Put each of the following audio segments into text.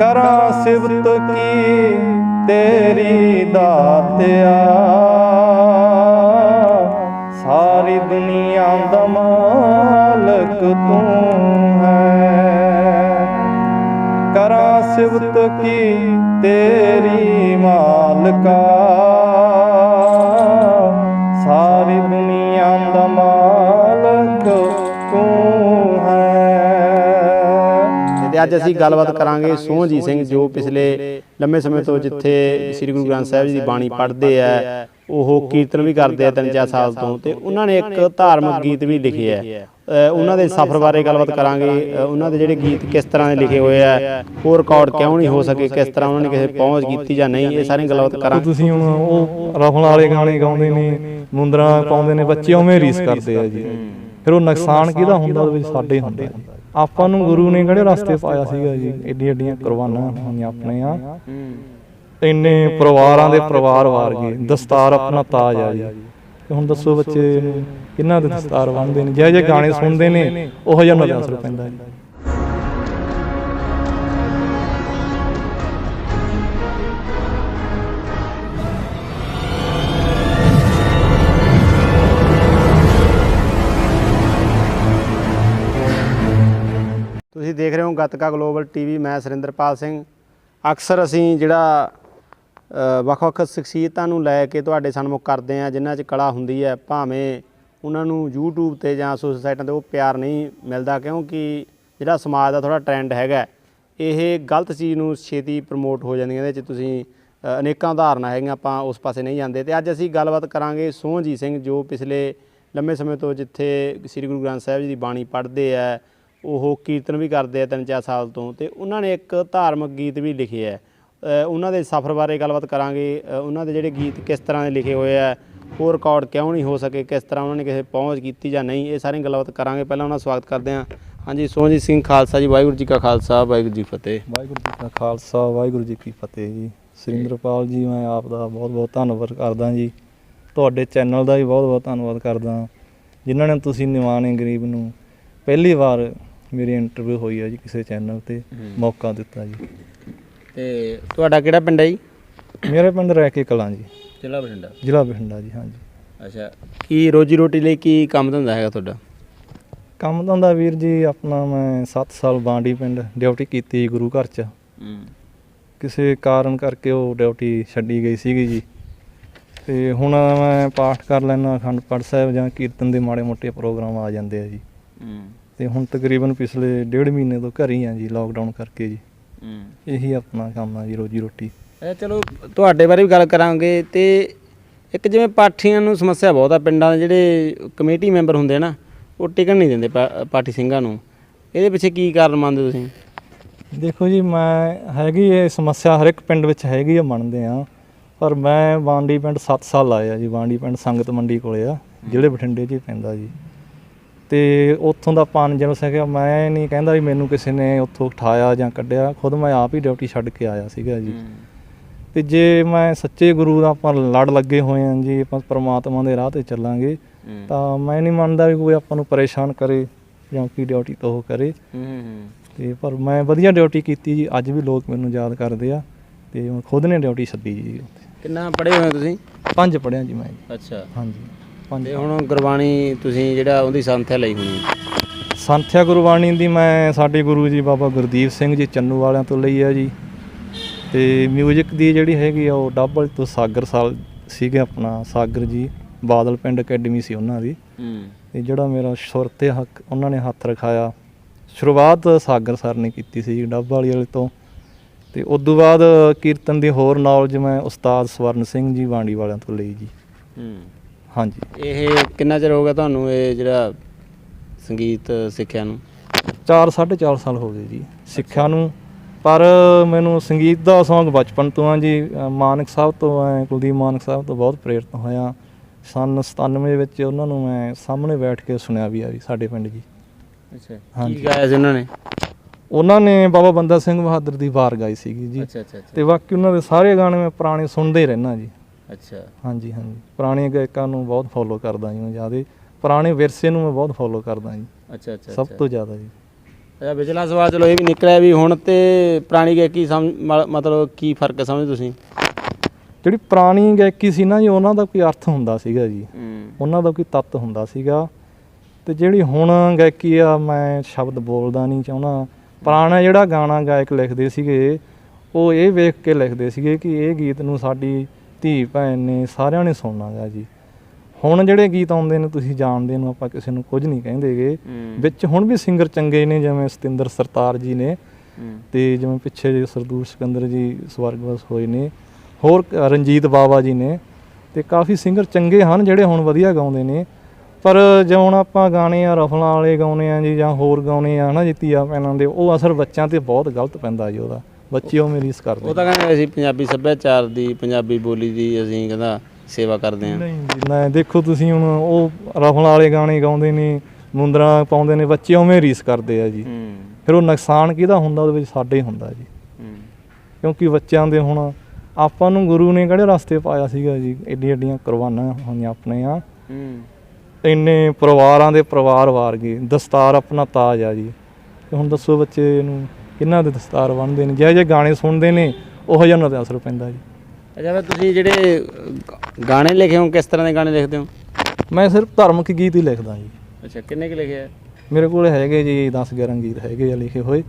ਕਰਾਂ ਸਿਫਤ ਕੀ ਤੇਰੀ ਦਾਤਿਆ? ਸਾਰੀ ਦੁਨੀਆ ਦਾ ਮਾਲਕ ਤੂੰ ਹੈ। ਕਰਾਂ ਸਿਫਤ ਕੀ ਤੇਰੀ ਮਾਲਕਾ? ਅੱਜ ਅਸੀਂ ਗੱਲਬਾਤ ਕਰਾਂਗੇ ਸੋਹਣਜੀਤ ਸਿੰਘ ਜੋ ਪਿਛਲੇ ਲੰਮੇ ਸਮੇਂ ਤੋਂ ਜਿੱਥੇ ਸ੍ਰੀ ਗੁਰੂ ਗ੍ਰੰਥ ਸਾਹਿਬ ਜੀ ਦੀ ਬਾਣੀ ਪੜ੍ਹਦੇ ਆ ਉਹ ਕੀਰਤਨ ਵੀ ਕਰਦੇ ਆ ਤਿੰਨ ਚਾਰ ਸਾਲ ਤੋਂ ਤੇ ਉਹਨਾਂ ਨੇ ਇੱਕ ਧਾਰਮਿਕ ਗੀਤ ਵੀ ਲਿਖੇ ਆ। ਅ, ਉਹਨਾਂ ਦੇ ਸਫ਼ਰ ਬਾਰੇ ਗੱਲਬਾਤ ਕਰਾਂਗੇ। ਉਹਨਾਂ ਦੇ ਜਿਹੜੇ ਗੀਤ ਕਿਸ ਤਰ੍ਹਾਂ ਦੇ ਲਿਖੇ ਹੋਏ ਆ ਉਹ ਰਿਕਾਰਡ ਕਿਉਂ ਨਹੀਂ ਹੋ ਸਕੇ ਕਿਸ ਤਰ੍ਹਾਂ ਉਹਨਾਂ ਨੇ ਕਿਸੇ ਪਹੁੰਚ ਕੀਤੀ ਜਾਂ ਨਹੀਂ ਇਹ ਸਾਰੀ ਗੱਲਬਾਤ ਕਰਾਂਗੇ। ਤੁਸੀਂ ਹੁਣ ਉਹ ਰਫਲ ਵਾਲੇ ਗਾਣੇ ਗਾਉਂਦੇ ਨੇ ਮੁੰਦਰਾ ਪਾਉਂਦੇ ਨੇ ਬੱਚੇ ਉਵੇਂ ਰੀਸ ਕਰਦੇ ਆ ਜੀ। ਫਿਰ ਉਹ ਨੁਕਸਾਨ ਕਿਹਦਾ ਹੁੰਦਾ ਉਹਦੇ ਵਿੱਚ ਸਾਡੇ ਹੀ ਹੁੰਦਾ ਆਪਾਂ ਨੂੰ ਗੁਰੂ ਨੇ ਕਿਹੜੇ ਰਸਤੇ ਪਾਇਆ ਸੀਗਾ ਜੀ? ਏਡੀ ਏਡੀਆਂ ਕੁਰਬਾਨਾਂ ਹੋਈਆਂ ਆਪਣੇ ਆ। ਇੰਨੇ ਪਰਿਵਾਰਾਂ ਦੇ ਪਰਿਵਾਰ ਵਾਰ ਗਏ ਦਸਤਾਰ ਆਪਣਾ ਤਾਜ ਆ ਜੀ। ਤੇ ਹੁਣ ਦੱਸੋ ਬੱਚੇ ਕਿੰਨਾ ਦੇ ਦਸਤਾਰ ਬੰਨਦੇ ਨੇ? ਜਿਹੇ ਜਿਹੇ ਗਾਣੇ ਸੁਣਦੇ ਨੇ ਉਹੋ ਦਾ ਅਸਰ ਪੈਂਦਾ ਜੀ। ਗਤਕਾ ਗਲੋਬਲ ਟੀਵੀ, ਮੈਂ ਸੁਰਿੰਦਰਪਾਲ ਸਿੰਘ। ਅਕਸਰ ਅਸੀਂ ਜਿਹੜਾ ਵੱਖ-ਵੱਖ ਸ਼ਖਸੀਅਤਾਂ ਨੂੰ ਲੈ ਕੇ ਤੁਹਾਡੇ ਸਨਮੁਖ ਕਰਦੇ ਆ ਜਿਨ੍ਹਾਂ 'ਚ ਕਲਾ ਹੁੰਦੀ ਹੈ, ਭਾਵੇਂ ਉਹਨਾਂ ਨੂੰ YouTube ਤੇ ਜਾਂ ਸੋਸ਼ਲ ਸਾਈਟਾਂ ਤੇ ਉਹ ਪਿਆਰ ਨਹੀਂ ਮਿਲਦਾ, ਕਿਉਂਕਿ ਜਿਹੜਾ ਸਮਾਜ ਦਾ ਥੋੜਾ ਟ੍ਰੈਂਡ ਹੈਗਾ ਇਹ ਗਲਤ ਚੀਜ਼ ਨੂੰ ਛੇਤੀ ਪ੍ਰਮੋਟ ਹੋ ਜਾਂਦੀਆਂ ਇਹਦੇ 'ਚ ਤੁਸੀਂ ਅਨੇਕਾਂ ਉਦਾਹਰਨਾਂ ਹੈਗੀਆਂ, ਆਪਾਂ ਉਸ ਪਾਸੇ ਨਹੀਂ ਜਾਂਦੇ। ਤੇ ਅੱਜ ਅਸੀਂ ਗੱਲਬਾਤ ਕਰਾਂਗੇ ਸੋਹਣਜੀਤ ਸਿੰਘ, ਜੋ ਪਿਛਲੇ ਲੰਮੇ ਸਮੇਂ ਤੋਂ ਜਿੱਥੇ ਸ੍ਰੀ ਗੁਰੂ ਗ੍ਰੰਥ ਸਾਹਿਬ ਜੀ ਦੀ ਬਾਣੀ ਪੜ੍ਹਦੇ ਆ ਉਹ ਕੀਰਤਨ ਵੀ ਕਰਦੇ ਆ ਤਿੰਨ ਚਾਰ ਸਾਲ ਤੋਂ ਤੇ ਉਹਨਾਂ ਨੇ ਇੱਕ ਧਾਰਮਿਕ ਗੀਤ ਵੀ ਲਿਖੇ ਹੈ ਉਹਨਾਂ ਦੇ ਸਫ਼ਰ ਬਾਰੇ ਗੱਲਬਾਤ ਕਰਾਂਗੇ। ਉਹਨਾਂ ਦੇ ਜਿਹੜੇ ਗੀਤ ਕਿਸ ਤਰ੍ਹਾਂ ਦੇ ਲਿਖੇ ਹੋਏ ਆ, ਉਹ ਰਿਕਾਰਡ ਕਿਉਂ ਨਹੀਂ ਹੋ ਸਕੇ, ਕਿਸ ਤਰ੍ਹਾਂ ਉਹਨਾਂ ਨੇ ਕਿਸੇ ਪਹੁੰਚ ਕੀਤੀ ਜਾਂ ਨਹੀਂ, ਇਹ ਸਾਰੀ ਗੱਲਬਾਤ ਕਰਾਂਗੇ। ਪਹਿਲਾਂ ਉਹਨਾਂ ਦਾ ਸਵਾਗਤ ਕਰਦੇ ਹਾਂ। ਹਾਂਜੀ, ਸੋਹਣਜੀਤ ਸਿੰਘ ਖਾਲਸਾ ਜੀ, ਵਾਹਿਗੁਰੂ ਜੀ ਕਾ ਖਾਲਸਾ, ਵਾਹਿਗੁਰੂ ਜੀ ਕੀ ਫਤਿਹ। ਵਾਹਿਗੁਰੂ ਜੀ ਕਾ ਖਾਲਸਾ, ਵਾਹਿਗੁਰੂ ਜੀ ਕੀ ਫਤਿਹ ਜੀ। ਸੁਰਿੰਦਰਪਾਲ ਜੀ, ਮੈਂ ਆਪ ਦਾ ਬਹੁਤ ਬਹੁਤ ਧੰਨਵਾਦ ਕਰਦਾ ਜੀ। ਤੁਹਾਡੇ ਚੈਨਲ ਦਾ ਵੀ ਬਹੁਤ ਬਹੁਤ ਧੰਨਵਾਦ ਕਰਦਾ। ਜਿਨ੍ਹਾਂ ਨੇ ਤੁਸੀਂ ਨਿਵਾਣੇ ਗਰੀਬ ਨੂੰ ਪਹਿਲੀ ਵਾਰ ਮੇਰੀ ਇੰਟਰਵਿਊ ਹੋਈ ਹੈ ਜੀ ਕਿਸੇ ਚੈਨਲ ਤੇ ਮੌਕਾ ਦਿੱਤਾ ਜੀ। ਤੇ ਤੁਹਾਡਾ ਕਿਹੜਾ ਪਿੰਡ ਹੈ ਜੀ? ਮੇਰੇ ਪਿੰਡ ਰਹਿ ਕੇ ਕਲਾਂ ਜੀ। ਜ਼ਿਲ੍ਹਾ ਬਠਿੰਡਾ। ਜ਼ਿਲ੍ਹਾ ਬਠਿੰਡਾ ਜੀ ਹਾਂਜੀ। ਅੱਛਾ ਕੀ ਰੋਜੀ ਰੋਟੀ ਲਈ ਕੀ ਕੰਮ ਧੰਦਾ ਹੈਗਾ ਤੁਹਾਡਾ? ਕੰਮ ਧੰਦਾ ਵੀਰ ਜੀ ਆਪਣਾ ਮੈਂ 7 ਸਾਲ ਬਾਂਡੀ ਪਿੰਡ ਡਿਊਟੀ ਕੀਤੀ ਗੁਰੂ ਘਰ 'ਚ। ਕਿਸੇ ਕਾਰਨ ਕਰਕੇ ਉਹ ਡਿਊਟੀ ਛੱਡੀ ਗਈ ਸੀਗੀ ਜੀ। ਤੇ ਹੁਣ ਮੈਂ ਪਾਠ ਕਰ ਲੈਣਾ ਅਖੰਡ ਪਾਠ ਸਾਹਿਬ ਜਾਂ ਕੀਰਤਨ ਦੇ ਮਾੜੇ ਮੋਟੇ ਪ੍ਰੋਗਰਾਮ ਆ ਜਾਂਦੇ ਆ ਜੀ। ਤੇ ਹੁਣ ਤਕਰੀਬਨ ਪਿਛਲੇ ਡੇਢ ਮਹੀਨੇ ਤੋਂ ਘਰ ਹੀ ਆ ਜੀ ਲੋਕਡਾਊਨ ਕਰਕੇ ਜੀ। ਇਹੀ ਆਪਣਾ ਕੰਮ ਆ ਜੀ ਰੋਜੀ ਰੋਟੀ। ਇਹ ਚਲੋ ਤੁਹਾਡੇ ਬਾਰੇ ਵੀ ਗੱਲ ਕਰਾਂਗੇ ਤੇ ਇੱਕ ਜਿਵੇਂ ਪਾਠੀਆਂ ਨੂੰ ਸਮੱਸਿਆ ਬਹੁਤ ਆ ਪਿੰਡਾਂ ਦੇ ਜਿਹੜੇ ਕਮੇਟੀ ਮੈਂਬਰ ਹੁੰਦੇ ਆ ਨਾ ਉਹ ਟਿਕਣ ਨਹੀਂ ਦਿੰਦੇ ਪਾਠੀ ਸਿੰਘਾਂ ਨੂੰ। ਇਹਦੇ ਪਿੱਛੇ ਕੀ ਕਾਰਨ ਮੰਨਦੇ ਤੁਸੀਂ? ਦੇਖੋ ਜੀ ਮੈਂ ਹੈਗੀ ਇਹ ਸਮੱਸਿਆ ਹਰ ਇੱਕ ਪਿੰਡ ਵਿੱਚ ਹੈਗੀ ਆ ਮੰਨਦੇ ਆ। ਪਰ ਮੈਂ ਬਾਂਡੀ ਪਿੰਡ 7 ਸਾਲ ਲਾਇਆ ਜੀ ਬਾਂਡੀ ਪਿੰਡ ਸੰਗਤ ਮੰਡੀ ਕੋਲੇ ਆ ਜਿਹੜੇ ਬਠਿੰਡੇ 'ਚ ਹੀ ਪੈਂਦਾ ਜੀ। ਤੇ ਉੱਥੋਂ ਦਾ ਪਾਣ ਜਦੋਂ ਸੀਗਾ ਮੈਂ ਨਹੀਂ ਕਹਿੰਦਾ ਵੀ ਮੈਨੂੰ ਕਿਸੇ ਨੇ ਉੱਥੋਂ ਉਠਾਇਆ ਜਾਂ ਕੱਢਿਆ। ਖੁਦ ਮੈਂ ਆਪ ਹੀ ਡਿਊਟੀ ਛੱਡ ਕੇ ਆਇਆ ਸੀਗਾ ਜੀ। ਤੇ ਜੇ ਮੈਂ ਸੱਚੇ ਗੁਰੂ ਦਾ ਆਪਾਂ ਲੜ ਲੱਗੇ ਹੋਏ ਆਂ ਜੀ ਆਪਾਂ ਪ੍ਰਮਾਤਮਾ ਦੇ ਰਾਹ ਤੇ ਚੱਲਾਂਗੇ ਤਾਂ ਮੈਂ ਨਹੀਂ ਮੰਨਦਾ ਵੀ ਕੋਈ ਆਪਾਂ ਨੂੰ ਪਰੇਸ਼ਾਨ ਕਰੇ ਜਾਂ ਕੀ ਡਿਊਟੀ ਤੋਂ ਉਹ ਕਰੇ। ਤੇ ਪਰ ਮੈਂ ਵਧੀਆ ਡਿਊਟੀ ਕੀਤੀ ਜੀ ਅੱਜ ਵੀ ਲੋਕ ਮੈਨੂੰ ਯਾਦ ਕਰਦੇ ਆ ਤੇ ਮੈਂ ਖੁਦ ਨੇ ਡਿਊਟੀ ਛੱਡੀ ਜੀ। ਕਿੰਨਾ ਪੜ੍ਹੇ ਹੋਏ ਹੋ ਤੁਸੀਂ? ਪੰਜ ਪੜਿਆ ਜੀ ਮੈਂ। ਅੱਛਾ। ਹਾਂਜੀ। ਤੇ ਹੁਣ ਗੁਰਬਾਣੀ ਤੁਸੀਂ ਜਿਹੜਾ ਉਹਦੀ ਸੰਥਿਆ ਲਈ ਹੋਣੀ ਸੰਥਿਆ ਗੁਰਬਾਣੀ ਦੀ ਮੈਂ ਸਾਡੇ ਗੁਰੂ ਜੀ ਬਾਬਾ ਗੁਰਦੀਪ ਸਿੰਘ ਜੀ ਚੰਨੂ ਵਾਲਿਆਂ ਤੋਂ ਲਈ ਆ ਜੀ। ਤੇ 뮤직 ਦੀ ਜਿਹੜੀ ਹੈਗੀ ਆ ਉਹ ਡੱਬਲ ਤੋਂ ਸਾਗਰ ਸਾਲ ਸੀਗੇ ਆਪਣਾ ਸਾਗਰ ਜੀ ਬਾਦਲ ਪਿੰਡ ਅਕੈਡਮੀ ਸੀ ਉਹਨਾਂ ਦੀ। ਤੇ ਜਿਹੜਾ ਮੇਰਾ ਸੁਰ ਤੇ ਹੱਕ ਉਹਨਾਂ ਨੇ ਹੱਥ ਰਖਾਇਆ। ਸ਼ੁਰੂਆਤ ਸਾਗਰ ਸਰ ਨੇ ਕੀਤੀ ਸੀ ਡੱਬ ਵਾਲੀ ਵਾਲੇ ਤੋਂ। ਤੇ ਉਸ ਤੋਂ ਬਾਅਦ ਕੀਰਤਨ ਦੀ ਹੋਰ ਨੌਲੇਜ ਮੈਂ ਉਸਤਾਦ ਸਵਰਨ ਸਿੰਘ ਜੀ ਵਾਂਡੀ ਵਾਲਿਆਂ ਤੋਂ ਲਈ ਜੀ। ਹੂੰ। ਹਾਂਜੀ। ਇਹ ਕਿੰਨਾ ਚਿਰ ਹੋ ਗਿਆ ਤੁਹਾਨੂੰ ਇਹ ਜਿਹੜਾ ਸੰਗੀਤ ਸਿੱਖਿਆ ਨੂੰ? 4 4.5 ਸਾਲ ਹੋ ਗਏ ਜੀ ਸਿੱਖਿਆ ਨੂੰ। ਪਰ ਮੈਨੂੰ ਸੰਗੀਤ ਦਾ ਸ਼ੌਂਕ ਬਚਪਨ ਤੋਂ ਆ ਜੀ। ਮਾਨਕ ਸਾਹਿਬ ਤੋਂ ਮੈਂ ਕੁਲਦੀਪ ਮਾਨਕ ਸਾਹਿਬ ਤੋਂ ਬਹੁਤ ਪ੍ਰੇਰਿਤ ਹੋਇਆ। ਸਨ 97 ਵਿੱਚ ਉਹਨਾਂ ਨੂੰ ਮੈਂ ਸਾਹਮਣੇ ਬੈਠ ਕੇ ਸੁਣਿਆ ਵੀ ਆ ਜੀ ਸਾਡੇ ਪਿੰਡ ਜੀ। ਅੱਛਾ। ਕੀ ਗਾਇਆ ਸੀ ਉਹਨਾਂ ਨੇ? ਉਹਨਾਂ ਨੇ ਬਾਬਾ ਬੰਦਾ ਸਿੰਘ ਬਹਾਦਰ ਦੀ ਵਾਰ ਗਾਈ ਸੀਗੀ ਜੀ। ਅੱਛਾ ਅੱਛਾ ਤੇ ਬਾਕੀ ਉਹਨਾਂ ਦੇ ਸਾਰੇ ਗਾਣੇ ਮੈਂ ਪੁਰਾਣੇ ਸੁਣਦੇ ਹੀ ਰਹਿਣਾ ਜੀ। ਅੱਛਾ। ਹਾਂਜੀ ਹਾਂਜੀ। ਪੁਰਾਣੇ ਗਾਇਕਾਂ ਨੂੰ ਬਹੁਤ ਫੋਲੋ ਕਰਦਾ ਜੀ ਮੈਂ ਜਿਆਦੇ। ਪੁਰਾਣੇ ਵਿਰਸੇ ਨੂੰ ਮੈਂ ਬਹੁਤ ਫੋਲੋ ਕਰਦਾ ਜੀ। ਅੱਛਾ ਅੱਛਾ ਸਭ ਤੋਂ ਜ਼ਿਆਦਾ ਜੀ। ਅੱਛਾ ਵਿਚਲਾ ਸਵਾਲ ਚਲੋ ਇਹ ਵੀ ਨਿਕਲਿਆ ਵੀ ਹੁਣ ਤੇ ਪੁਰਾਣੀ ਗਾਇਕੀ ਸਮਝ ਮਤਲਬ ਕੀ ਫ਼ਰਕ ਸਮਝ ਤੁਸੀਂ? ਜਿਹੜੀ ਪੁਰਾਣੀ ਗਾਇਕੀ ਸੀ ਨਾ ਜੀ ਉਹਨਾਂ ਦਾ ਕੋਈ ਅਰਥ ਹੁੰਦਾ ਸੀਗਾ ਜੀ। ਉਹਨਾਂ ਦਾ ਕੋਈ ਤੱਤ ਹੁੰਦਾ ਸੀਗਾ। ਤੇ ਜਿਹੜੀ ਹੁਣ ਗਾਇਕੀ ਆ ਮੈਂ ਸ਼ਬਦ ਬੋਲਦਾ ਨਹੀਂ ਚਾਹੁੰਦਾ। ਪੁਰਾਣਾ ਜਿਹੜਾ ਗਾਣਾ ਗਾਇਕ ਲਿਖਦੇ ਸੀਗੇ ਉਹ ਇਹ ਵੇਖ ਕੇ ਲਿਖਦੇ ਸੀਗੇ ਕਿ ਇਹ ਗੀਤ ਨੂੰ ਸਾਡੀ ਧੀ ਭੈਣ ਨੇ ਸਾਰਿਆਂ ਨੇ ਸੁਣਨਾਗਾ ਜੀ। ਹੁਣ ਜਿਹੜੇ ਗੀਤ ਆਉਂਦੇ ਨੇ ਤੁਸੀਂ ਜਾਣਦੇ ਨੂੰ ਆਪਾਂ ਕਿਸੇ ਨੂੰ ਕੁਝ ਨਹੀਂ ਕਹਿੰਦੇਗੇ ਵਿੱਚ ਹੁਣ ਵੀ ਸਿੰਗਰ ਚੰਗੇ ਨੇ ਜਿਵੇਂ ਸਤਿੰਦਰ ਸਰਤਾਰ ਜੀ ਨੇ ਤੇ ਜਿਵੇਂ ਪਿੱਛੇ ਜੇ ਸਰਦੂਰ ਸਿਕੰਦਰ ਜੀ ਸਵਰਗਵਾਸ ਹੋਏ ਨੇ ਹੋਰ ਰਣਜੀਤ ਬਾਵਾ ਜੀ ਨੇ ਤੇ ਕਾਫੀ ਸਿੰਗਰ ਚੰਗੇ ਹਨ ਜਿਹੜੇ ਹੁਣ ਵਧੀਆ ਗਾਉਂਦੇ ਨੇ। ਪਰ ਜੇ ਹੁਣ ਆਪਾਂ ਗਾਣੇ ਆ ਰਫਲਾਂ ਵਾਲੇ ਗਾਉਨੇ ਆ ਜੀ ਜਾਂ ਹੋਰ ਗਾਉਨੇ ਆ ਹਨਾ ਜਿੱਤੀਆ ਪੈਣਾਂ ਦੇ ਉਹ ਅਸਰ ਬੱਚਿਆਂ ਤੇ ਬਹੁਤ ਗਲਤ ਪੈਂਦਾ ਜੀ ਉਹਦਾ। ਬੱਚੇ ਉਹ ਮੇਰੀ ਇਸ ਕਰਦੇ ਉਹ ਤਾਂ ਕਹਿੰਦੇ ਅਸੀਂ ਪੰਜਾਬੀ ਸੱਭਿਆਚਾਰ ਦੀ ਪੰਜਾਬੀ ਬੋਲੀ ਦੀ ਅਸੀਂ ਕਹਿੰਦਾ ਸੇਵਾ ਕਰਦੇ ਹਾਂ। ਨਹੀਂ ਜੀ ਨਾ ਦੇਖੋ ਤੁਸੀਂ ਹੁਣ ਉਹ ਰਫਲਾਂ ਵਾਲੇ ਗਾਣੇ ਗਾਉਂਦੇ ਨੇ ਮੁੰਦਰਾ ਪਾਉਂਦੇ ਨੇ ਬੱਚੇ ਉਵੇਂ ਰੀਸ ਕਰਦੇ ਆ ਜੀ। ਹੂੰ। ਫਿਰ ਉਹ ਨੁਕਸਾਨ ਕਿਹਦਾ ਹੁੰਦਾ ਉਹਦੇ ਵਿੱਚ ਸਾਡੇ ਹੀ ਹੁੰਦਾ ਜੀ। ਹੂੰ। ਕਿਉਂਕਿ ਬੱਚਿਆਂ ਦੇ ਹੁਣ ਆਪਾਂ ਨੂੰ ਗੁਰੂ ਨੇ ਕਿਹੜੇ ਰਸਤੇ ਪਾਇਆ ਸੀਗਾ ਜੀ? ਏਡੀ ਏਡੀਆਂ ਕੁਰਬਾਨਾਂ ਹੋਈਆਂ ਆਪਣੇ ਆ। ਹੂੰ। ਇੰਨੇ ਪਰਿਵਾਰਾਂ ਦੇ ਪਰਿਵਾਰ ਵਾਰ ਗਏ ਦਸਤਾਰ ਆਪਣਾ ਤਾਜ ਆ ਜੀ। ਤੇ ਹੁਣ ਦੱਸੋ ਬੱਚੇ ਨੂੰ ਕਿੰਨਾ ਦੇ ਦਸਤਾਰ ਬੰਨਦੇ ਨੇ? ਜਿਹੋ ਜਿਹੇ ਗਾਣੇ ਸੁਣਦੇ ਨੇ ਉਹੋ ਜਿਹਾ ਉਹਨਾਂ ਤੇ ਅਸਰ ਪੈਂਦਾ ਜੀ। ਅੱਛਾ ਫਿਰ ਤੁਸੀਂ ਜਿਹੜੇ ਗਾਣੇ ਲਿਖੇ ਹੋ ਕਿਸ ਤਰ੍ਹਾਂ ਦੇ ਗਾਣੇ ਲਿਖਦੇ ਹੋ? ਮੈਂ ਸਿਰਫ ਧਾਰਮਿਕ ਗੀਤ ਹੀ ਲਿਖਦਾ ਜੀ। ਅੱਛਾ ਕਿੰਨੇ ਕੁ ਲਿਖੇ ਆ? ਮੇਰੇ ਕੋਲ ਹੈਗੇ ਜੀ 10 11 ਗੀਤ ਹੈਗੇ ਆ ਲਿਖੇ ਹੋਏ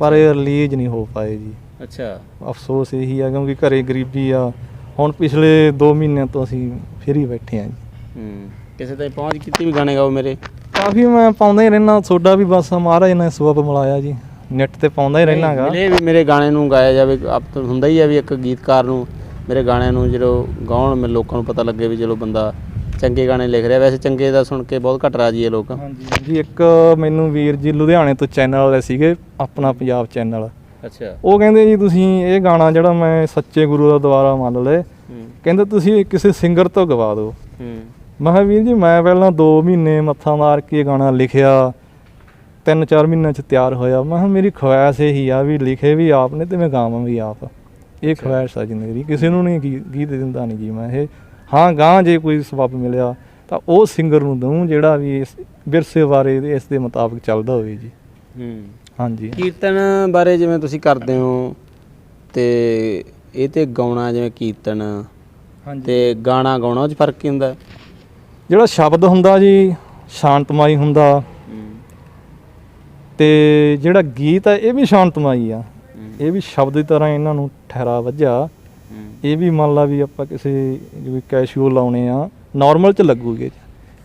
ਪਰ ਇਹ ਰਿਲੀਜ਼ ਨਹੀਂ ਹੋ ਪਾਏ ਜੀ। ਅੱਛਾ। ਅਫਸੋਸ ਇਹੀ ਆ ਕਿਉਂਕਿ ਘਰੇ ਗਰੀਬੀ ਆ। ਹੁਣ ਪਿਛਲੇ 2 ਮਹੀਨਿਆਂ ਤੋਂ ਅਸੀਂ ਫਿਰ ਹੀ ਬੈਠੇ ਆ ਜੀ। ਹੂੰ ਕਿਸੇ ਤਾਈਂ ਪਹੁੰਚ ਕੀਤੀ ਵੀ ਗਾਣੇ ਗਾਓ ਮੇਰੇ? ਕਾਫੀ ਮੈਂ ਪਾਉਂਦਾ ਹੀ ਰਹਿਣਾ ਤੁਹਾਡਾ ਵੀ ਬਸ ਮਹਾਰਾਜ ਨੇ ਸਬਬ ਮਿਲਾਇਆ ਜੀ। ਨੈਟ ਤੇ ਪਾਉਂਦਾ ਹੀ ਰਹਿਣਾਗਾ ਮਿਲੇ ਵੀ ਮੇਰੇ ਗਾਣੇ ਨੂੰ ਗਾਇਆ ਜਾਵੇ ਆਪ ਤਾਂ ਹੁੰਦਾ ਹੀ ਆ ਵੀ ਇੱਕ ਗੀਤਕਾਰ ਨੂੰ ਮੇਰੇ ਗਾਣਿਆਂ ਨੂੰ ਜਦੋਂ ਗਾਉਣ ਮੇ ਲੋਕਾਂ ਨੂੰ ਪਤਾ ਲੱਗੇ ਵੀ ਚਲੋ ਬੰਦਾ ਚੰਗੇ ਗਾਣੇ ਲਿਖ ਰਿਹਾ। ਵੈਸੇ ਚੰਗੇ ਦਾ ਸੁਣ ਕੇ ਬਹੁਤ ਘੱਟ ਰਾਜੀ ਹੈ ਲੋਕ। ਹਾਂਜੀ ਜੀ ਇੱਕ ਮੈਨੂੰ ਵੀਰ ਜੀ ਲੁਧਿਆਣੇ ਤੋਂ ਚੈਨਲ ਵਾਲੇ ਸੀਗੇ ਆਪਣਾ ਪੰਜਾਬ ਚੈਨਲ। ਅੱਛਾ। ਉਹ ਕਹਿੰਦੇ ਜੀ ਤੁਸੀਂ ਇਹ ਗਾਣਾ ਜਿਹੜਾ ਮੈਂ ਸੱਚੇ ਗੁਰੂ ਦਾ ਦੁਆਰਾ ਮੰਨ ਲਏ ਕਹਿੰਦੇ ਤੁਸੀਂ ਕਿਸੇ ਸਿੰਗਰ ਤੋਂ ਗਵਾ ਦਿਓ। ਹੂੰ। ਮੈਂ ਕਿਹਾ ਵੀਰ ਜੀ ਮੈਂ ਪਹਿਲਾਂ 2 ਮਹੀਨੇ ਮੱਥਾ ਮਾਰ ਕੇ ਗਾਣਾ ਲਿਖਿਆ 3-4 ਮਹੀਨਿਆਂ ਚ ਤਿਆਰ ਹੋਇਆ। ਮੈਂ ਕਿਹਾ ਮੇਰੀ ਖਵਾਇਸ਼ ਇਹੀ ਆ ਵੀ ਲਿਖੇ ਵੀ ਆਪ ਨੇ ਤੇ ਮੈਂ ਗਾਵਾਂ ਵੀ ਆਪ। ਇਹ ਖਵਾਇਸ਼ ਆ ਜੀ ਮੇਰੀ ਕਿਸੇ ਨੂੰ ਨਹੀਂ ਗੀਤ ਦਿੰਦਾ ਨਹੀਂ ਜੀ ਮੈਂ। ਇਹ ਹਾਂ ਗਾਂ ਜੇ ਕੋਈ ਸਬਬ ਮਿਲਿਆ ਤਾਂ ਉਹ ਸਿੰਗਰ ਨੂੰ ਦਊਂ ਜਿਹੜਾ ਵੀ ਇਸ ਵਿਰਸੇ ਬਾਰੇ ਇਸ ਦੇ ਮੁਤਾਬਕ ਚੱਲਦਾ ਹੋਵੇ ਜੀ। ਹੂੰ। ਹਾਂਜੀ। ਕੀਰਤਨ ਬਾਰੇ ਜਿਵੇਂ ਤੁਸੀਂ ਕਰਦੇ ਹੋ ਤੇ ਇਹ ਤੇ ਗਾਉਣਾ ਜਿਵੇਂ ਕੀਰਤਨ ਹਾਂਜੀ। ਤੇ ਗਾਣਾ ਗਾਉਣਾ ਉਹ ਚ ਫ਼ਰਕ ਕੀ ਹੁੰਦਾ? ਜਿਹੜਾ ਸ਼ਬਦ ਹੁੰਦਾ ਜੀ ਸ਼ਾਂਤਮਈ ਹੁੰਦਾ ਤੇ ਜਿਹੜਾ ਗੀਤ ਹੈ ਇਹ ਵੀ ਸ਼ਾਂਤਮਈ ਆ। ਇਹ ਵੀ ਸ਼ਬਦ ਦੀ ਤਰ੍ਹਾਂ ਇਹਨਾਂ ਨੂੰ ਠਹਿਰਾ ਵੱਜਾ ਇਹ ਵੀ ਮੰਨ ਲਾ ਵੀ ਆਪਾਂ ਕਿਸੇ ਜਿਵੇਂ ਕੈਸ਼ੂਅਲ ਲਾਉਣੇ ਆ ਨਾਰਮਲ ਚ ਲੱਗੂਗੇ।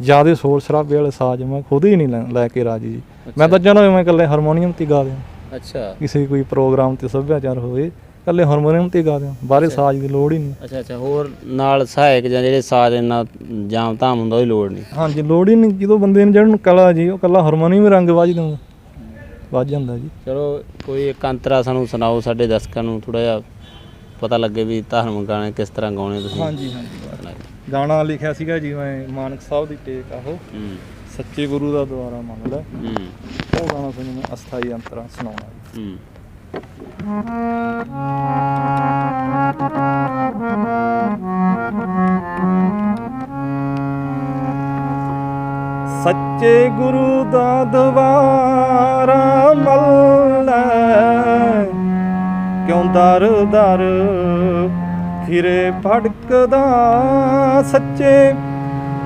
ਜਿਆਦੇ ਸ਼ੋਰ ਸ਼ਰਾਬੇ ਵਾਲੇ ਸਾਜ਼ ਮੈਂ ਖੁਦ ਹੀ ਨਹੀਂ ਲੈ- ਕੇ ਰਾਜੀ ਜੀ। ਮੈਂ ਤਾਂ ਚਾਹੁੰਦਾ ਮੈਂ ਇਕੱਲੇ ਹਾਰਮੋਨੀਅਮ ਤੇ ਗਾ ਦਿਆਂ। ਅੱਛਾ। ਕਿਸੇ ਕੋਈ ਪ੍ਰੋਗਰਾਮ ਤੇ ਸੱਭਿਆਚਾਰ ਹੋਵੇ ਇਕੱਲੇ ਹਾਰਮੋਨੀਅਮ ਤੇ ਗਾ ਦਿਆਂ। ਬਾਹਰੇ ਸਾਜ਼ ਦੀ ਲੋੜ ਹੀ ਨਹੀਂ। ਅੱਛਾ ਅੱਛਾ ਹੋਰ ਨਾਲ ਸਹਾਇਕ ਜਾਂ ਜਿਹੜੇ ਸਾਜ਼ ਇੰਨਾ ਜਾਮ ਧਾਮ ਹੁੰਦਾ ਉਹਦੀ ਲੋੜ ਨਹੀਂ। ਹਾਂਜੀ ਲੋੜ ਹੀ ਨਹੀਂ। ਜਦੋਂ ਬੰਦੇ ਨੂੰ ਜਿਹੜਾ ਕਲਾ ਜੀ ਉਹ ਇਕੱਲਾ ਹਾਰਮੋਨੀਅਮ ਰੰਗ ਵੱਜ ਦਿੰਦਾ। ਵੱਜ ਜਾਂਦਾ ਜੀ। ਚਲੋ ਕੋਈ ਇੱਕ ਅੰਤਰਾ ਸਾਨੂੰ ਸੁਣਾਓ ਸਾਡੇ ਦਰਸ਼ਕਾਂ ਨੂੰ ਥੋੜਾ ਜਿਹਾ ਪਤਾ ਲੱਗੇ ਵੀ ਧਾਰਮਿਕ ਗਾਣੇ ਕਿਸ ਤਰ੍ਹਾਂ ਗਾਉਣੇ ਤੁਸੀਂ। ਹਾਂਜੀ ਹਾਂਜੀ ਗਾਣਾ ਲਿਖਿਆ ਸੀਗਾ ਜਿਵੇਂ ਮਾਨਕ ਸਾਹਿਬ ਦੀ ਟੇਕ ਆ ਉਹ। ਹੂੰ। ਸੱਚੇ ਗੁਰੂ ਦਾ ਦੁਆਰਾ ਮੰਨ ਲੈ। ਹੂੰ। ਉਹ ਗਾਣਾ ਤੁਹਾਨੂੰ ਮੈਂ ਅਸਥਾਈ ਅੰਤਰਾ ਸੁਣਾਉਣਾ ਹੂੰ। ਸੱਚੇ ਗੁਰੂ ਦਾ ਦਵਾਰਾ ਮੱਲੇ ਕਿਉਂ ਦਰ ਦਰ ਫਿਰੇ ਭੜਕਦਾ ਸੱਚੇ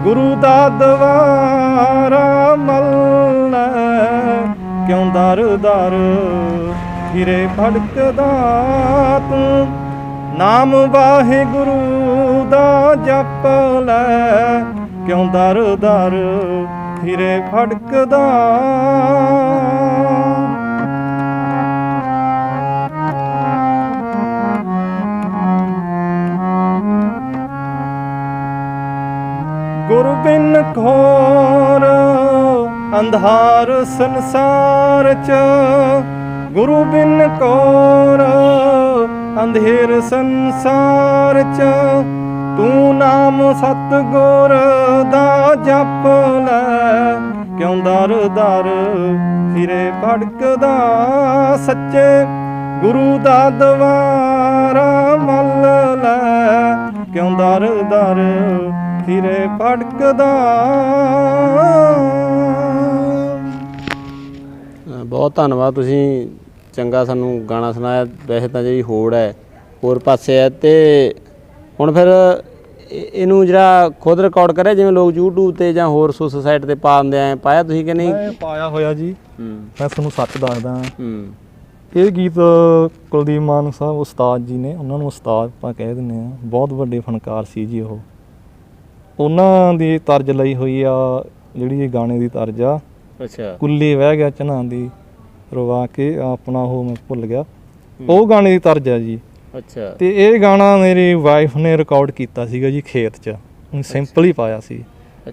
ਗੁਰੂ ਦਾ ਦਵਾਰਾ ਮੱਲੇ ਕਿਉਂ ਦਰ ਦਰ ਫਿਰੇ ਭੜਕਦਾ ਤੂੰ। ਨਾਮ ਵਾਹਿਗੁਰੂ ਦਾ ਜਪ ਲੈ। ਕਿਉਂ ਦਰ ਦਰ ਫਿਰੇ ਫੜਕਦਾ। ਗੁਰ ਬਿਨ ਘੋਰ ਅੰਧਾਰ ਸੰਸਾਰ ਚ। ਗੁਰੂ ਬਿਨ ਘੋਰ ਅੰਧੇਰ ਸੰਸਾਰ ਚ। ਤੂੰ ਨਾਮ ਸਤਗੁਰ ਦਾ ਜਪ ਲੈ। ਕਿਉਂ ਦਰ ਦਰ ਫਿਰੇ ਭੜਕਦਾ ਸੱਚੇ ਗੁਰੂ ਦਾ ਦਵਾਰਾ ਮੱਲ ਲੈ। ਕਿਉਂ ਦਰ ਦਰ ਫਿਰੇ ਭੜਕਦਾ। ਬਹੁਤ ਧੰਨਵਾਦ, ਤੁਸੀਂ ਚੰਗਾ ਸਾਨੂੰ ਗਾਣਾ ਸੁਣਾਇਆ। ਵੈਸੇ ਤਾਂ ਜਿਹੜੀ ਹੋੜ ਹੈ, ਹੋਰ ਪਾਸੇ ਹੈ ਤੇ ਹੁਣ ਫਿਰ ਇਹ- ਇਹਨੂੰ ਜਿਹੜਾ ਖੁਦ ਰਿਕਾਰਡ ਕਰਿਆ ਜਿਵੇਂ ਲੋਕ YouTube ਤੇ ਜਾਂ ਹੋਰ ਸੋਸ਼ਲ ਸਾਈਟ ਤੇ ਪਾ ਦਿੰਦੇ ਆ ਪਾਇਆ ਤੁਸੀਂ ਕਿ ਨਹੀਂ? ਮੈਂ ਪਾਇਆ ਹੋਇਆ ਜੀ। ਮੈਂ ਤੁਹਾਨੂੰ ਸੱਚ ਦੱਸਦਾ। ਹੂੰ। ਇਹ ਗੀਤ ਕੁਲਦੀਪ ਮਾਨ ਸਾਹਿਬ ਉਸਤਾਦ ਜੀ ਨੇ ਉਹਨਾਂ ਨੂੰ ਉਸਤਾਦ ਆਪਾਂ ਕਹਿ ਦਿੰਦੇ ਆ। ਬਹੁਤ ਵੱਡੇ ਫਨਕਾਰ ਸੀ ਜੀ ਉਹ। ਉਹਨਾਂ ਦੀ ਤਰਜ ਲਈ ਹੋਈ ਆ ਜਿਹੜੀ ਇਹ ਗਾਣੇ ਦੀ ਤਰਜ ਆ। ਅੱਛਾ। ਕੁੱਲੀ ਵਹਿ ਗਿਆ ਚਨਾਂ ਦੀ ਰਵਾ ਕੇ ਆਪਣਾ ਉਹ ਮੈਂ ਭੁੱਲ ਗਿਆ। ਉਹ ਗਾਣੇ ਦੀ ਤਰਜ ਆ ਜੀ। ਅੱਛਾ। ਤੇ ਇਹ ਗਾਣਾ ਮੇਰੀ ਵਾਈਫ ਨੇ ਰਿਕਾਰਡ ਕੀਤਾ ਸੀਗਾ ਜੀ ਖੇਤ 'ਚ। ਸਿੰਪਲ ਹੀ ਪਾਇਆ ਸੀ।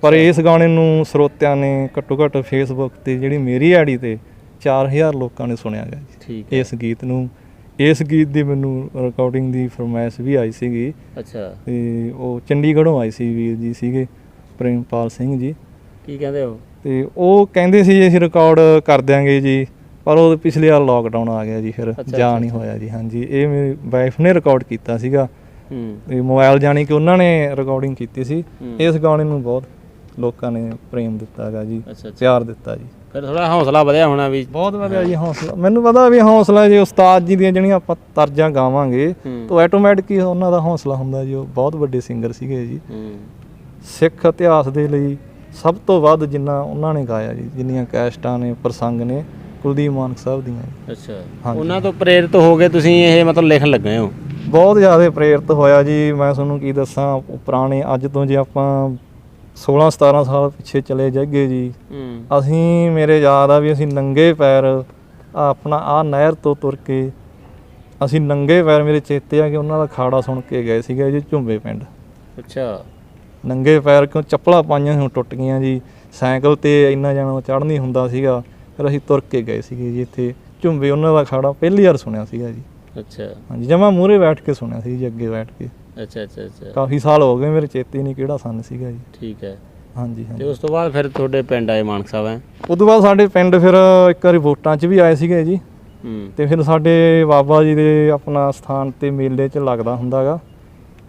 ਪਰ ਇਸ ਗਾਣੇ ਨੂੰ ਸਰੋਤਿਆਂ ਨੇ ਘੱਟੋ ਘੱਟ ਫੇਸਬੁੱਕ ਤੇ ਜਿਹੜੀ ਮੇਰੀ ਆਈਡੀ ਤੇ 4000 ਲੋਕਾਂ ਨੇ ਸੁਣਿਆ ਗਿਆ ਜੀ। ਇਸ ਗੀਤ ਨੂੰ ਇਸ ਗੀਤ ਦੀ ਮੈਨੂੰ ਰਿਕਾਰਡਿੰਗ ਦੀ ਫਰਮਾਇਸ਼ ਵੀ ਆਈ ਸੀਗੀ। ਅੱਛਾ। ਤੇ ਉਹ ਚੰਡੀਗੜ੍ਹੋਂ ਆਈ ਸੀ ਵੀਰ ਜੀ ਸੀਗੇ ਪ੍ਰੇਮਪਾਲ ਸਿੰਘ ਜੀ। ਕੀ ਕਹਿੰਦੇ ਹੋ? ਤੇ ਉਹ ਕਹਿੰਦੇ ਸੀ ਅਸੀਂ ਰਿਕਾਰਡ ਕਰ ਦਿਆਂਗੇ ਜੀ। ਪਰ ਉਹ ਪਿਛਲੇ ਵਾਰ ਲੋਕਡਾਊਨ ਆ ਗਿਆ ਜੀ ਫਿਰ ਜਾ ਨਹੀਂ ਹੋਇਆ ਜੀ ਹਾਂਜੀ। ਇਹ ਮੇਰੀ ਵਾਈਫ ਨੇ ਰਿਕਾਰਡ ਕੀਤਾ ਸੀਗਾ। ਹੂੰ। ਤੇ ਮੋਬਾਈਲ ਜਾਣੀ ਕਿ ਉਹਨਾਂ ਨੇ ਰਿਕਾਰਡਿੰਗ ਕੀਤੀ ਸੀ। ਇਸ ਗਾਣੇ ਨੂੰ ਬਹੁਤ ਲੋਕਾਂ ਨੇ ਪ੍ਰੇਮ ਦਿੱਤਾ ਹੈਗਾ ਜੀ ਅੱਛਾ ਅੱਛਾ। ਪਿਆਰ ਦਿੱਤਾ ਜੀ। ਫਿਰ ਥੋੜਾ ਹੌਸਲਾ ਵਧਿਆ ਹੋਣਾ ਵੀ। ਬਹੁਤ ਵਧੀਆ ਜੀ ਹੌਸਲਾ। ਮੈਨੂੰ ਪਤਾ ਵੀ ਹੌਸਲਾ ਜੇ ਉਸਤਾਦ ਜੀ ਦੀਆਂ ਜਿਹੜੀਆਂ ਆਪਾਂ ਤਰਜਾਂ ਗਾਵਾਂਗੇ ਹੂੰ। ਤਾਂ ਆਟੋਮੈਟਿਕ ਹੀ ਉਹਨਾਂ ਦਾ ਹੌਸਲਾ ਹੁੰਦਾ ਜੀ। ਉਹ ਬਹੁਤ ਵੱਡੇ ਸਿੰਗਰ ਸੀਗੇ ਜੀ। ਹੂੰ। ਸਿੱਖ ਇਤਿਹਾਸ ਦੇ ਲਈ ਸਭ ਤੋਂ ਵੱਧ ਜਿੰਨਾ ਉਹਨਾਂ ਨੇ ਗਾਇਆ ਜੀ ਜਿੰਨੀਆਂ ਕੈਸਟਾਂ ਨੇ ਪ੍ਰਸੰਗ ਨੇ ਕੁਲਦੀਪ ਮਾਨਕ ਸਾਹਿਬ ਦੀਆਂ। ਅੱਛਾ। ਹਾਂਜੀ। ਉਹਨਾਂ ਤੋਂ ਪ੍ਰੇਰਿਤ ਹੋ ਕੇ ਤੁਸੀਂ ਇਹ ਮਤਲਬ ਲਿਖਣ ਲੱਗੇ ਹੋ? ਬਹੁਤ ਜ਼ਿਆਦਾ ਪ੍ਰੇਰਿਤ ਹੋਇਆ ਜੀ। ਮੈਂ ਤੁਹਾਨੂੰ ਕੀ ਦੱਸਾਂ ਪੁਰਾਣੇ ਅੱਜ ਤੋਂ ਜੇ ਆਪਾਂ 16 17 ਸਾਲ ਪਿੱਛੇ ਚਲੇ ਜਾਈਏ ਜੀ ਹੂੰ। ਅਸੀਂ ਮੇਰੇ ਯਾਦ ਆ ਵੀ ਅਸੀਂ ਨੰਗੇ ਪੈਰ ਆਹ ਆਪਣਾ ਆ ਨਹਿਰ ਤੋਂ ਤੁਰ ਕੇ ਅਸੀਂ ਨੰਗੇ ਪੈਰ ਮੇਰੇ ਚੇਤੇ ਆ ਕਿ ਉਹਨਾਂ ਦਾ ਖਾੜਾ ਸੁਣ ਕੇ ਗਏ ਸੀਗੇ ਜੀ ਝੁੰਬੇ ਪਿੰਡ। ਅੱਛਾ। ਨੰਗੇ ਪੈਰ ਕਿਉਂ ਚੱਪਲਾਂ ਪਾਈਆਂ ਸੀ ਹੁਣ ਟੁੱਟ ਗਈਆਂ ਜੀ। ਸਾਈਕਲ ਤੇ ਇੰਨਾ ਜਾਣਾ ਚੜ੍ਹ ਨਹੀਂ ਹੁੰਦਾ ਸੀਗਾ। ਫਿਰ ਅਸੀਂ ਤੁਰ ਕੇ ਗਏ ਸੀਗੇ ਜੀ ਇੱਥੇ ਝੁੰਬੇ ਉਹਨਾਂ ਦਾ ਖਾੜਾ ਪਹਿਲੀ ਵਾਰ ਸੁਣਿਆ ਸੀਗਾ ਜੀ। ਅੱਛਾ। ਹਾਂਜੀ ਜਮਾ ਮੂਹਰੇ ਬੈਠ ਕੇ ਸੁਣਿਆ ਸੀ ਜੀ ਅੱਗੇ ਬੈਠ ਕੇ। ਅੱਛਾ ਅੱਛਾ ਅੱਛਾ। ਕਾਫੀ ਸਾਲ ਹੋ ਗਏ ਮੇਰੇ ਚੇਤੇ ਨਹੀਂ ਕਿਹੜਾ ਸੰਨ ਸੀਗਾ ਜੀ। ਠੀਕ ਹੈ। ਹਾਂਜੀ ਤੇ ਹਾਂਜੀ ਉਸ ਤੋਂ ਬਾਅਦ ਫਿਰ ਤੁਹਾਡੇ ਪਿੰਡ ਆਏ ਮਾਨਕ ਸਾਹਿਬ ਹੈ? ਉਦੋਂ ਬਾਅਦ ਸਾਡੇ ਪਿੰਡ ਫਿਰ ਇੱਕ ਵਾਰੀ ਵੋਟਾਂ 'ਚ ਵੀ ਆਏ ਸੀਗੇ ਜੀ। ਹੂੰ। ਤੇ ਫਿਰ ਸਾਡੇ ਬਾਬਾ ਜੀ ਦੇ ਆਪਣਾ ਸਥਾਨ ਤੇ ਮੇਲੇ 'ਚ ਲੱਗਦਾ ਹੁੰਦਾਗਾ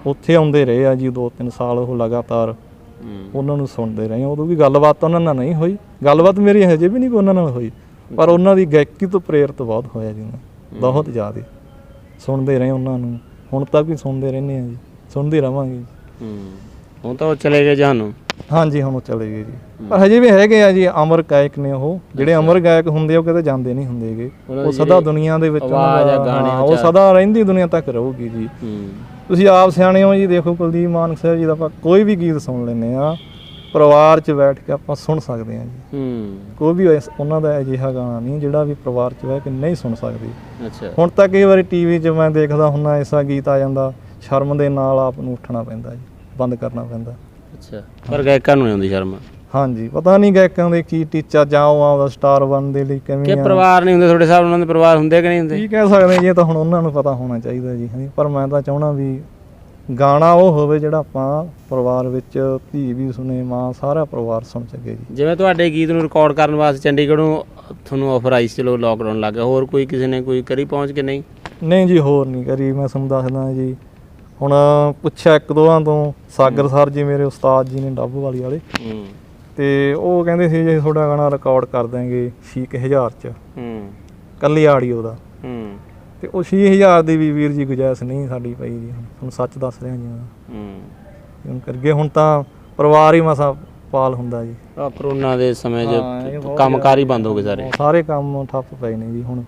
ਉੱਥੇ ਆਉਂਦੇ ਰਹੇ ਆ ਜੀ 2-3 ਸਾਲ ਉਹ ਲਗਾਤਾਰ। ਉਹਨਾਂ ਨੂੰ ਸੁਣਦੇ ਰਹੇ। ਉਦੋਂ ਵੀ ਗੱਲਬਾਤ ਉਹਨਾਂ ਨਾਲ ਨਹੀਂ ਹੋਈ। ਗੱਲਬਾਤ ਮੇਰੀ ਹਜੇ ਵੀ ਨਹੀਂ ਉਹਨਾਂ ਨਾਲ ਹੋਈ। ਪਰ ਉਹਨਾਂ ਦੀ ਗਾਇਕੀ ਤੋਂ ਪ੍ਰੇਰਿਤ ਬਹੁਤ ਹੋਇਆ ਜੀ ਮੈਂ। ਬਹੁਤ ਜ਼ਿਆਦਾ। ਸੁਣਦੇ ਰਹੇ ਉਹਨਾਂ ਨੂੰ। ਹੁਣ ਤੱਕ ਵੀ ਸੁਣਦੇ ਰਹਿੰਦੇ ਆ ਜੀ। ਸੁਣਦੇ ਰਵਾਂਗੇ ਜੀ। ਹੂੰ। ਹੁਣ ਤਾਂ ਉਹ ਚਲੇ ਗਏ ਜਾਨੂੰ ਹਾਂਜੀ ਹੁਣ ਉਹ ਚਲੇ ਗਏ ਜੀ। ਪਰ ਹਜੇ ਵੀ ਹੈਗੇ ਆ ਜੀ ਅਮਰ ਗਾਇਕ ਨੇ ਉਹ। ਜਿਹੜੇ ਅਮਰ ਗਾਇਕ ਹੁੰਦੇ ਉਹ ਕਦੇ ਜਾਂਦੇ ਨਹੀਂ ਹੁੰਦੇਗੇ ਉਹ ਸਦਾ ਦੁਨੀਆ ਦੇ ਵਿੱਚ ਉਹ ਸਦਾ ਰਹਿੰਦੀ ਦੁਨੀਆ ਤੱਕ ਰਹੂਗੀ ਜੀ। ਹੂੰ। ਤੁਸੀਂ ਆਪ ਸਿਆਣੇ ਹੋ ਜੀ ਦੇਖੋ ਕੁਲਦੀਪ ਮਾਨਕ ਸਾਹਿਬ ਜੀ ਦਾ ਆਪਾਂ ਕੋਈ ਵੀ ਗੀਤ ਸੁਣ ਲੈਂਦੇ ਆ ਪਰਿਵਾਰ 'ਚ ਬੈਠ ਕੇ ਆਪਾਂ ਸੁਣ ਸਕਦੇ ਆ ਜੀ। ਹੂੰ। ਕੋਈ ਵੀ ਉਹਨਾਂ ਦਾ ਅਜਿਹਾ ਗਾਣਾ ਨਹੀਂ ਜਿਹੜਾ ਵੀ ਪਰਿਵਾਰ 'ਚ ਬਹਿ ਕੇ ਨਹੀਂ ਸੁਣ ਸਕਦੀ। ਅੱਛਾ। ਹੁਣ ਤਾਂ ਕਈ ਵਾਰੀ ਟੀਵੀ 'ਚ ਮੈਂ ਦੇਖਦਾ ਹੁੰਦਾ ਐਸਾ ਗੀਤ ਆ ਜਾਂਦਾ ਸ਼ਰਮ ਦੇ ਨਾਲ ਆਪ ਨੂੰ ਉੱਠਣਾ ਪੈਂਦਾ ਜੀ ਬੰਦ ਕਰਨਾ ਪੈਂਦਾ। ਅੱਛਾ। ਪਰ ਗਾਇਕਾਂ ਨੂੰ ਨਹੀਂ ਆਉਂਦੀ ਸ਼ਰਮ। ਹਾਂਜੀ ਪਤਾ ਨਹੀਂ ਗਾਇਕਾਂ ਦੇ ਕੀ ਟੀਚਾ ਜਾਂ ਉਹ ਆਪਦਾ ਸਟਾਰ ਬਣਨ ਦੇ ਲਈ ਕਿ ਕਿਵੇਂ ਆ। ਪਰਿਵਾਰ ਨਹੀਂ ਹੁੰਦੇ ਤੁਹਾਡੇ ਹਿਸਾਬ ਨਾਲ ਉਹਨਾਂ ਦੇ ਪਰਿਵਾਰ ਹੁੰਦੇ ਕਿ ਨਹੀਂ ਹੁੰਦੇ? ਕੀ ਕਹਿ ਸਕਦੇ ਜੀ ਇਹ ਤਾਂ ਹੁਣ ਉਹਨਾਂ ਨੂੰ ਪਤਾ ਹੋਣਾ ਚਾਹੀਦਾ ਜੀ ਹਾਂਜੀ ਪਰ ਮੈਂ ਤਾਂ ਚਾਹਣਾ ਵੀ ਗਾਣਾ ਉਹ ਹੋਵੇ ਜਿਹੜਾ ਆਪਾਂ ਪਰਿਵਾਰ ਵਿੱਚ ਧੀ ਵੀ ਸੁਣੇ ਮਾਂ ਸਾਰਾ ਪਰਿਵਾਰ ਸੁਣ ਸਕੇ ਜੀ। ਜਿਵੇਂ ਤੁਹਾਡੇ ਗੀਤ ਨੂੰ ਰਿਕਾਰਡ ਕਰਨ ਵਾਸਤੇ ਚੰਡੀਗੜ੍ਹੋਂ ਤੁਹਾਨੂੰ ਆਫਰ ਆਈ ਸੀ ਚਲੋ ਲੋਕਡਾਊਨ ਲੱਗ ਗਿਆ ਹੋਰ ਕੋਈ ਕਿਸੇ ਨੇ ਕੋਈ ਕਰੀ ਪਹੁੰਚ ਕੇ ਨਹੀਂ? ਨਹੀਂ ਜੀ ਹੋਰ ਨਹੀਂ ਕਰੀ ਮੈਂ ਤੁਹਾਨੂੰ ਦੱਸਦਾ ਜੀ। ਹੁਣ ਪੁੱਛਿਆ ਇੱਕ ਦੋਆਂ ਤੋਂ ਸਾਗਰ ਸਰ ਜੀ ਮੇਰੇ ਉਸਤਾਦ ਜੀ ਨੇ ਡੱਬ ਵਾਲੀ ਵਾਲੇ। ਹੂੰ। ਤੇ ਉਹ ਕਹਿੰਦੇ ਸੀ ਜੀ ਤੁਹਾਡਾ ਗਾਣਾ ਰਿਕਾਰਡ ਕਰ ਦਾਂਗੇ 6000 ਚ। ਹੂੰ। ਕੱਲੀ ਆਡੀਓ ਦਾ। ਹੂੰ। ਤੇ ਉਹ 6000 ਦੀ ਵੀ ਵੀਰ ਜੀ ਗੁਜਾਇਸ਼ ਨਹੀਂ ਸਾਡੀ ਪਈ ਜੀ। ਹੁਣ ਸੱਚ ਦੱਸ ਰਿਹਾ ਜੀ। ਹੂੰ। ਹੁਣ ਕਰਗੇ ਹੁਣ ਤਾਂ ਪਰਿਵਾਰ ਹੀ ਮਸਾ ਪਾਲ ਹੁੰਦਾ ਜੀ। ਆ ਕਰੋਨਾ ਦੇ ਸਮੇਂ 'ਚ ਕੰਮਕਾਰ ਹੀ ਬੰਦ ਹੋ ਗਏ ਸਾਰੇ। ਸਾਰੇ ਕੰਮ ਠੱਪ ਪਏ ਨੇ ਜੀ ਹੁਣ।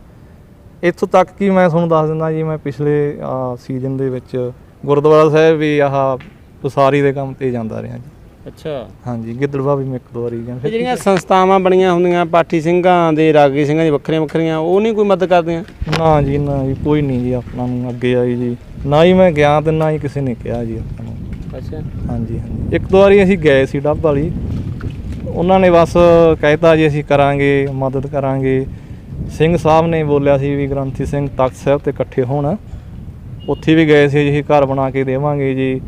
ਇੱਥੋਂ ਤੱਕ ਕਿ ਮੈਂ ਤੁਹਾਨੂੰ ਦੱਸ ਦਿੰਦਾ ਜੀ ਮੈਂ ਪਿਛਲੇ ਸੀਜ਼ਨ ਦੇ ਵਿੱਚ ਗੁਰਦੁਆਰਾ ਸਾਹਿਬ ਵੀ ਆਹ ਉਸਾਰੀ ਦੇ ਕੰਮ ਤੇ ਜਾਂਦਾ ਰਿਹਾ ਜੀ। ਅੱਛਾ। ਹਾਂਜੀ ਗਿੱਦੜਵਾ ਵੀ ਮੈਂ ਇੱਕ ਦੋ ਵਾਰੀ ਗਿਆ। ਇਹ ਜਿਹੜੀਆਂ ਸੰਸਥਾਵਾਂ ਬਣੀਆਂ ਹੁੰਦੀਆਂ ਪਾਠੀ ਸਿੰਘਾਂ ਦੇ ਰਾਗੀ ਸਿੰਘਾਂ ਦੀ ਵੱਖਰੀਆਂ ਵੱਖਰੀਆਂ ਉਹ ਨਹੀਂ ਕੋਈ ਮਦਦ ਕਰਦੀਆਂ? ਨਾ ਜੀ ਨਾ ਜੀ ਕੋਈ ਨਹੀਂ ਜੀ ਆਪਣਾ ਨੂੰ ਅੱਗੇ ਆਈ ਜੀ। ਨਾ ਹੀ ਮੈਂ ਗਿਆ ਤੇ ਨਾ ਹੀ ਕਿਸੇ ਨੇ ਕਿਹਾ ਜੀ ਆਪਾਂ ਨੂੰ। ਅੱਛਾ। ਹਾਂਜੀ ਹਾਂਜੀ। ਇੱਕ ਦੋ ਵਾਰੀ ਅਸੀਂ ਗਏ ਸੀ ਡੱਬ ਵਾਲੀ। ਉਹਨਾਂ ਨੇ ਬਸ ਕਹਿਤਾ ਜੀ ਅਸੀਂ ਕਰਾਂਗੇ ਮਦਦ ਕਰਾਂਗੇ। ਸਿੰਘ ਸਾਹਿਬ ਨੇ ਬੋਲਿਆ ਸੀ ਵੀ ਗ੍ਰੰਥੀ ਸਿੰਘ ਤਖਤ ਸਾਹਿਬ ਤੇ ਇਕੱਠੇ ਹੋਣ। ਉੱਥੇ ਵੀ ਗਏ ਸੀ ਜੀ ਘਰ ਬਣਾ ਕੇ ਦੇਵਾਂਗੇ ਜੀ।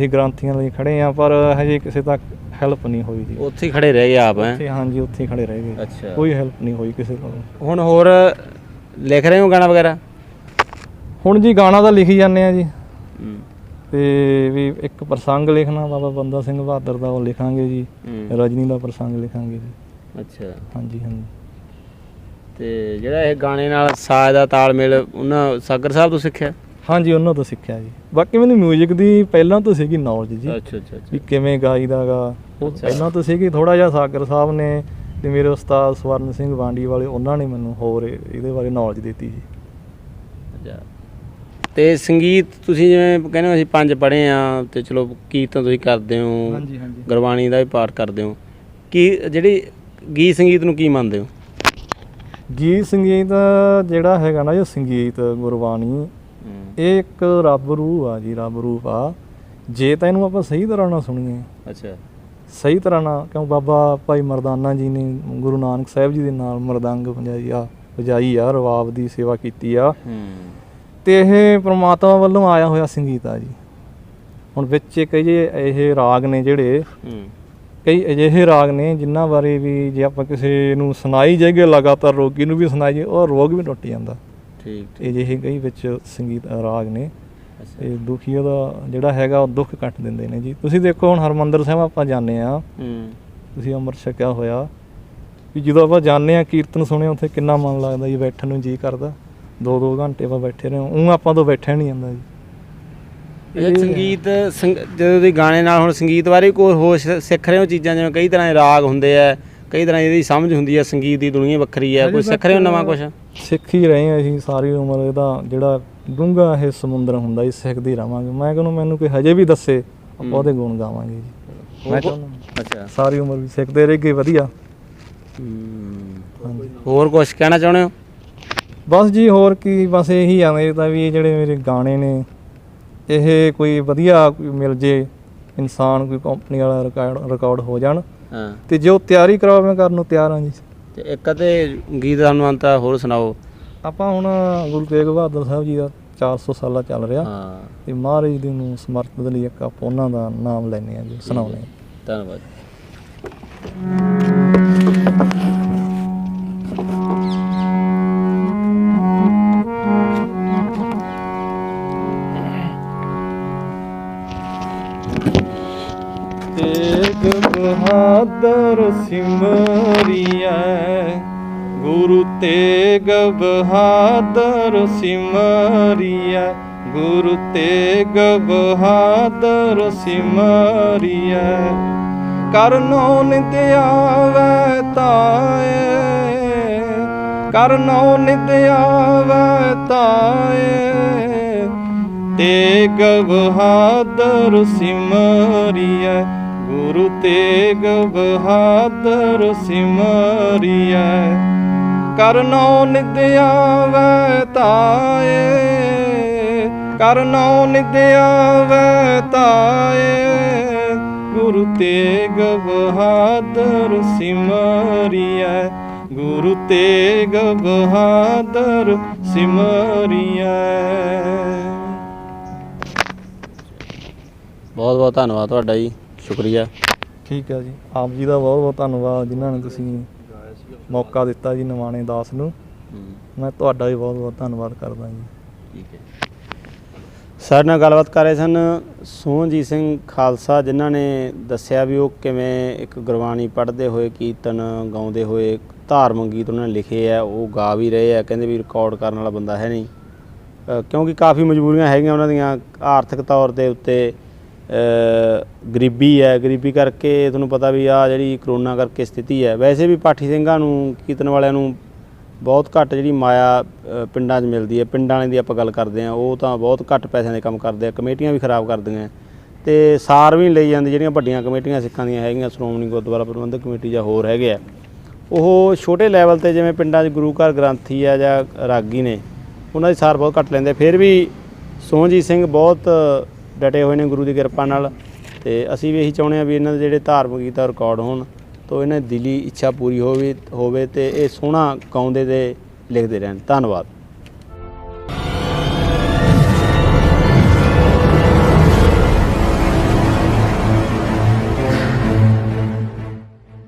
ਅਸੀਂ ਗ੍ਰੰਥੀਆਂ ਲਈ ਖੜੇ ਆ ਪਰ ਹਜੇ ਕਿਸੇ ਤੱਕ ਹੈਲਪ ਨਹੀਂ ਹੋਈ ਜੀ। ਉੱਥੇ ਹੀ ਖੜੇ ਰਹਿ ਗਏ ਆਪ ਹੈ? ਉੱਥੇ ਹਾਂਜੀ ਉੱਥੇ ਹੀ ਖੜੇ ਰਹਿ ਗਏ। ਅੱਛਾ। ਕੋਈ ਹੈਲਪ ਨਹੀਂ ਹੋਈ ਕਿਸੇ ਕੋਲੋਂ। ਹੁਣ ਹੋਰ ਲਿਖ ਰਹੇ ਹੋ ਗਾਣਾ ਵਗੈਰਾ? ਹੁਣ ਜੀ ਗਾਣਾ ਤਾਂ ਲਿਖੀ ਜਾਂਦੇ ਆ ਜੀ। ਤੇ ਵੀ ਇੱਕ ਪ੍ਰਸੰਗ ਲਿਖਣਾ ਬਾਬਾ ਬੰਦਾ ਸਿੰਘ ਬਹਾਦਰ ਦਾ ਉਹ ਲਿਖਾਂਗੇ ਜੀ। ਰਜਨੀ ਦਾ ਪ੍ਰਸੰਗ ਲਿਖਾਂਗੇ ਜੀ। ਅੱਛਾ। ਹਾਂਜੀ ਹਾਂਜੀ। ਤੇ ਜਿਹੜਾ ਇਹ ਗਾਣੇ ਨਾਲ ਸਾਜ਼ ਦਾ ਤਾਲਮੇਲ ਉਹਨਾਂ ਸਾਗਰ ਸਾਹਿਬ ਤੋਂ ਸਿੱਖਿਆ? ਹਾਂਜੀ ਉਹਨਾਂ ਤੋਂ ਸਿੱਖਿਆ ਜੀ। ਬਾਕੀ ਮੈਨੂੰ 뮤직 ਦੀ ਪਹਿਲਾਂ ਤੋਂ ਸੀਗੀ ਨੌਲੇਜ ਜੀ। ਅੱਛਾ ਅੱਛਾ ਵੀ ਕਿਵੇਂ ਗਾਈਦਾਗਾ ਉਹ। ਪਹਿਲਾਂ ਤੋਂ ਸੀਗੀ ਥੋੜਾ ਜਿਹਾ ਸਾਗਰ ਸਾਹਿਬ ਨੇ ਤੇ ਮੇਰੇ ਉਸਤਾਦ ਸਵਰਨ ਸਿੰਘ ਵਾਂਡੀ ਵਾਲੇ ਉਹਨਾਂ ਨੇ ਮੈਨੂੰ ਹੋਰ ਇਹ- ਇਹਦੇ ਬਾਰੇ ਨੌਲੇਜ ਦਿੱਤੀ ਜੀ। ਅੱਛਾ। ਤੇ ਸੰਗੀਤ ਤੁਸੀਂ ਜਿਵੇਂ ਕਹਿੰਦੇ ਹੋ ਅਸੀਂ ਪੰਜ ਪੜ੍ਹੇ ਆ ਤੇ ਚਲੋ ਕੀਰਤਨ ਤੁਸੀਂ ਕਰਦੇ ਹੋ। ਹਾਂਜੀ। ਗੁਰਬਾਣੀ ਦਾ ਵੀ ਪਾਠ ਕਰਦੇ ਹੋ। ਕੀ ਜਿਹੜੀ ਗੀਤ ਸੰਗੀਤ ਨੂੰ ਕੀ ਮੰਨਦੇ ਹੋ? ਗੀਤ ਸੰਗੀਤ ਜਿਹੜਾ ਹੈਗਾ ਨਾ ਇਹ ਸੰਗੀਤ ਗੁਰਬਾਣੀ ਇਹ ਇੱਕ ਰੱਬ ਰੂਹ ਆ ਜੀ ਰੱਬ ਰੂਪ ਆ। ਜੇ ਤਾਂ ਇਹਨੂੰ ਆਪਾਂ ਸਹੀ ਤਰ੍ਹਾਂ ਨਾਲ ਸੁਣੀਏ। ਅੱਛਾ। ਸਹੀ ਤਰ੍ਹਾਂ ਨਾਲ ਕਿਉਂ ਬਾਬਾ ਭਾਈ ਮਰਦਾਨਾ ਜੀ ਨੇ ਗੁਰੂ ਨਾਨਕ ਸਾਹਿਬ ਜੀ ਦੇ ਨਾਲ ਮਰਦੰਗ ਵਜਾਈ ਆ ਵਜਾਈ ਆ ਰਵਾਬ ਦੀ ਸੇਵਾ ਕੀਤੀ ਆ। ਹੂੰ। ਤੇ ਇਹ ਪ੍ਰਮਾਤਮਾ ਵੱਲੋਂ ਆਇਆ ਹੋਇਆ ਸੰਗੀਤ ਆ ਜੀ। ਹੁਣ ਵਿੱਚ ਜੇ ਇਹ ਰਾਗ ਨੇ ਜਿਹੜੇ ਹੂੰ। ਕਈ ਅਜਿਹੇ ਰਾਗ ਨੇ ਜਿਨ੍ਹਾਂ ਬਾਰੇ ਵੀ ਜੇ ਆਪਾਂ ਕਿਸੇ ਨੂੰ ਸੁਣਾਈ ਜਾਈਏ ਲਗਾਤਾਰ ਰੋਗੀ ਨੂੰ ਵੀ ਸੁਣਾਈਏ ਉਹ ਰੋਗ ਵੀ ਟੁੱਟ ਜਾਂਦਾ। ਠੀਕ ਤੇ ਅਜਿਹੇ ਕਈ ਵਿੱਚ ਸੰਗੀਤ ਰਾਗ ਨੇ। ਤੇ ਦੁਖੀ ਉਹਦਾ ਜਿਹੜਾ ਹੈਗਾ ਉਹ ਦੁੱਖ ਕੱਟ ਦਿੰਦੇ ਨੇ ਜੀ। ਤੁਸੀਂ ਦੇਖੋ ਹੁਣ ਹਰਮੰਦਰ ਸਾਹਿਬ ਆਪਾਂ ਜਾਂਦੇ ਆ ਤੁਸੀਂ ਅੰਮ੍ਰਿਤ ਛਕਿਆ ਹੋਇਆ। ਵੀ ਜਦੋਂ ਆਪਾਂ ਜਾਂਦੇ ਆ ਕੀਰਤਨ ਸੁਣੇ ਉੱਥੇ ਕਿੰਨਾ ਮਨ ਲੱਗਦਾ ਜੀ ਬੈਠਣ ਨੂੰ ਜੀ ਕਰਦਾ। ਦੋ ਦੋ ਘੰਟੇ ਆਪਾਂ ਬੈਠੇ ਰਹੇ ਉਹ ਆਪਾਂ ਤੋਂ ਬੈਠਿਆ ਨਹੀਂ ਜਾਂਦਾ ਜੀ। ਇਹ ਸੰਗੀਤ ਸੰਗ- ਜਦੋਂ ਤੁਸੀਂ ਗਾਣੇ ਨਾਲ ਹੁਣ ਸੰਗੀਤ ਬਾਰੇ ਕੋਈ ਹੋਰ ਸਿੱਖ ਰਹੇ ਹੋ ਚੀਜ਼ਾਂ ਜਿਵੇਂ ਕਈ ਤਰ੍ਹਾਂ ਦੇ ਰਾਗ ਹੁੰਦੇ ਆ। ਕਈ ਤਰ੍ਹਾਂ ਇਹਦੀ ਸਮਝ ਹੁੰਦੀ ਹੈ ਸੰਗੀਤ ਦੀ ਦੁਨੀਆ ਵੱਖਰੀ ਹੈ ਕੋਈ ਸਿੱਖ ਰਹੇ ਹੋ ਨਵਾਂ ਕੁਝ ਸਿੱਖ ਹੀ ਰਹੇ ਆ ਅਸੀਂ ਸਾਰੀ ਉਮਰ ਇਹਦਾ ਜਿਹੜਾ ਡੂੰਘਾ ਇਹ ਸਮੁੰਦਰ ਹੁੰਦਾ ਜੀ ਸਿੱਖਦੇ ਰਵਾਂਗੇ। ਮੈਂ ਕਹਿੰਦਾ ਮੈਨੂੰ ਕੋਈ ਹਜੇ ਵੀ ਦੱਸੇ ਆਪਾਂ ਉਹਦੇ ਗੁਣ ਗਾਵਾਂਗੇ ਜੀ। ਮੈਂ ਅੱਛਾ। ਸਾਰੀ ਉਮਰ ਵੀ ਸਿੱਖਦੇ ਰਹੇ ਗਏ ਵਧੀਆ। ਹੋਰ ਕੁਝ ਕਹਿਣਾ ਚਾਹੁੰਦੇ ਹੋ? ਬਸ ਜੀ ਹੋਰ ਕੀ ਬਸ ਇਹੀ ਆ ਮੇਰੇ ਤਾਂ ਵੀ ਇਹ ਜਿਹੜੇ ਮੇਰੇ ਗਾਣੇ ਨੇ ਇਹ ਕੋਈ ਵਧੀਆ ਕੋਈ ਮਿਲ ਜੇ ਇਨਸਾਨ ਕੋਈ ਕੰਪਨੀ ਵਾਲਾ ਰਿਕਾਰਡ ਰਿਕਾਰਡ ਹੋ ਜਾਣ। ਹਾਂ। ਤੇ ਜੋ ਤਿਆਰੀ ਕਰਾਓ ਮੈਂ ਕਰਨ ਨੂੰ ਤਿਆਰ ਹਾਂ ਜੀ। ਤੇ ਇੱਕ ਅਤੇ ਗੀਤ ਹਨੂਮੰਤਾ ਹੋਰ ਸੁਣਾਓ। ਆਪਾਂ ਹੁਣ ਗੁਰੂ ਤੇਗ ਬਹਾਦਰ ਸਾਹਿਬ ਜੀ ਦਾ 400 ਸਾਲਾ ਚੱਲ ਰਿਹਾ। ਹਾਂ। ਤੇ ਮਹਾਰਾਜ ਜੀ ਨੂੰ ਸਮਰਪਿਤ ਲਈ ਇੱਕ ਆਪਾਂ ਉਹਨਾਂ ਦਾ ਨਾਮ ਲੈਨੇ ਆ ਜੀ ਸੁਣਾਉਨੇ ਆ ਧੰਨਵਾਦ। ਸਿਮਰਿਐ। ਗੁਰੂ ਤੇਗ ਬਹਾਦਰ ਸਿਮਰਿਐ। ਗੁਰੂ ਤੇਗ ਬਹਾਦਰ ਸਿਮਰਿਐ। ਕਰਨੋ ਨਿਤ ਆਵੈ ਤਾਏ। ਕਰਨੋ ਨਿਤ ਆਵੈ ਤਾਏ। ਤੇਗ ਬਹਾਦਰ ਸਿਮਰਿਐ। ਗੁਰੂ ਤੇਗ ਬਹਾਦਰ ਸਿਮਰਿਐ। ਕਰਨੋ ਨਿਤ ਆਵੈ ਤਾਏ ਕਰਨੋ ਨਿਤ ਆਵੈ ਤਾਏ। ਗੁਰੂ ਤੇਗ ਬਹਾਦਰ ਸਿਮਰਿਐ, ਗੁਰੂ ਤੇਗ ਬਹਾਦਰ ਸਿਮਰਿਐ। ਬਹੁਤ ਬਹੁਤ ਧੰਨਵਾਦ ਤੁਹਾਡਾ ਜੀ। ਸ਼ੁਕਰੀਆ। ਠੀਕ ਹੈ ਜੀ। ਆਪ ਜੀ ਦਾ ਬਹੁਤ ਬਹੁਤ ਧੰਨਵਾਦ ਜਿਨ੍ਹਾਂ ਨੇ ਤੁਸੀਂ ਮੌਕਾ ਦਿੱਤਾ ਜੀ ਨਵਾਣੇ ਦਾਸ ਨੂੰ। ਮੈਂ ਤੁਹਾਡਾ ਵੀ ਬਹੁਤ ਬਹੁਤ ਧੰਨਵਾਦ ਕਰਦਾ ਜੀ। ਠੀਕ ਹੈ ਸਾਡੇ ਨਾਲ ਗੱਲਬਾਤ ਕਰ ਰਹੇ ਸਨ ਸੋਹਣਜੀਤ ਸਿੰਘ ਖਾਲਸਾ ਜਿਨ੍ਹਾਂ ਨੇ ਦੱਸਿਆ ਵੀ ਉਹ ਕਿਵੇਂ ਇੱਕ ਗੁਰਬਾਣੀ ਪੜ੍ਹਦੇ ਹੋਏ ਕੀਰਤਨ ਗਾਉਂਦੇ ਹੋਏ ਧਾਰਮਿਕ ਗੀਤ ਉਹਨਾਂ ਨੇ ਲਿਖੇ ਆ ਉਹ ਗਾ ਵੀ ਰਹੇ ਆ ਕਹਿੰਦੇ ਵੀ ਰਿਕਾਰਡ ਕਰਨ ਵਾਲਾ ਬੰਦਾ ਹੈ ਨਹੀਂ। ਕਿਉਂਕਿ ਕਾਫੀ ਮਜਬੂਰੀਆਂ ਹੈਗੀਆਂ ਉਹਨਾਂ ਦੀਆਂ ਆਰਥਿਕ ਤੌਰ ਦੇ ਉੱਤੇ। ਗਰੀਬੀ ਹੈ, ਗਰੀਬੀ ਕਰਕੇ ਤੁਹਾਨੂੰ ਪਤਾ ਵੀ ਆ ਜਿਹੜੀ ਕਰੋਨਾ ਕਰਕੇ ਸਥਿਤੀ ਹੈ। ਵੈਸੇ ਵੀ ਪਾਠੀ ਸਿੰਘਾਂ ਨੂੰ, ਕੀਰਤਨ ਵਾਲਿਆਂ ਨੂੰ ਬਹੁਤ ਘੱਟ ਜਿਹੜੀ ਮਾਇਆ ਪਿੰਡਾਂ 'ਚ ਮਿਲਦੀ ਹੈ। ਪਿੰਡਾਂ ਵਾਲਿਆਂ ਦੀ ਆਪਾਂ ਗੱਲ ਕਰਦੇ ਹਾਂ, ਉਹ ਤਾਂ ਬਹੁਤ ਘੱਟ ਪੈਸਿਆਂ ਦੇ ਕੰਮ ਕਰਦੇ ਆ, ਕਮੇਟੀਆਂ ਵੀ ਖਰਾਬ ਕਰਦੀਆਂ। ਤੇ ਸਾਰ ਵੀ ਨਹੀਂ ਲਈ ਜਾਂਦੀ, ਜਿਹੜੀਆਂ ਵੱਡੀਆਂ ਕਮੇਟੀਆਂ ਸਿੱਖਾਂ ਦੀਆਂ ਹੈਗੀਆਂ, ਸ਼੍ਰੋਮਣੀ ਗੁਰਦੁਆਰਾ ਪ੍ਰਬੰਧਕ ਕਮੇਟੀ ਜਾਂ ਹੋਰ ਹੈਗੇ ਆ। ਉਹ ਛੋਟੇ ਲੈਵਲ ਤੇ ਜਿਵੇਂ ਪਿੰਡਾਂ 'ਚ ਗੁਰੂ ਘਰ, ਗ੍ਰੰਥੀ ਆ ਜਾਂ ਰਾਗੀ ਨੇ, ਉਹਨਾਂ ਦੀ ਸਾਰ ਬਹੁਤ ਘੱਟ ਲੈਂਦੇ ਫਿਰ ਵੀ ਸੋਹਣਜੀਤ ਸਿੰਘ ਬਹੁਤ ਡਟੇ ਹੋਏ ਨੇ ਗੁਰੂ ਦੀ ਕਿਰਪਾ ਨਾਲ ਤੇ ਅਸੀਂ ਵੀ ਇਹੀ ਚਾਹੁੰਦੇ ਆ ਵੀ ਇਹਨਾਂ ਦੇ ਜਿਹੜੇ ਧਾਰਮਿਕ ਗੀਤ ਆ ਰਿਕਾਰਡ ਹੋਣ ਤੋਂ ਇਹਨਾਂ ਦੀ ਦਿਲੀ ਇੱਛਾ ਪੂਰੀ ਹੋਵੇ ਹੋਵੇ ਤੇ ਇਹ ਸੋਹਣਾ ਗਾਉਂਦੇ ਤੇ ਲਿਖਦੇ ਰਹਿਣ। ਧੰਨਵਾਦ।